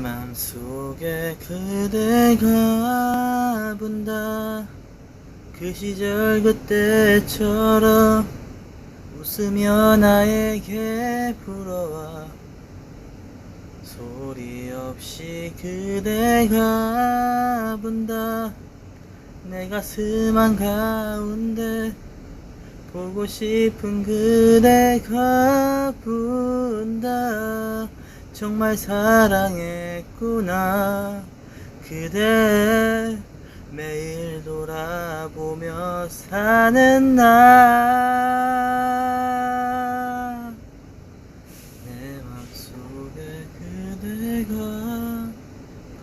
맘속에 그대가 분다. 그 시절 그때처럼 웃으며 나에게 불어와. 소리 없이 그대가 분다. 내 가슴 한가운데 보고 싶은 그대가 분다 정말 사랑했구나. 그대 매일 돌아보며 사는 나. 내 맘속에 그대가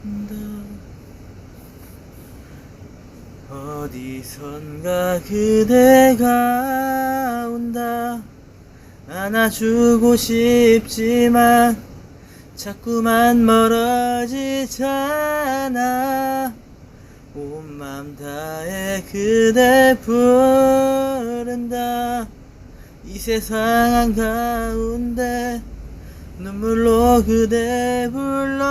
분다. 어디선가 그대가 온다. 안아주고 싶지만 자꾸만 멀어지잖아. 온맘 다해 그대 부른다. 이 세상 한가운데 눈물로 그대 불러본다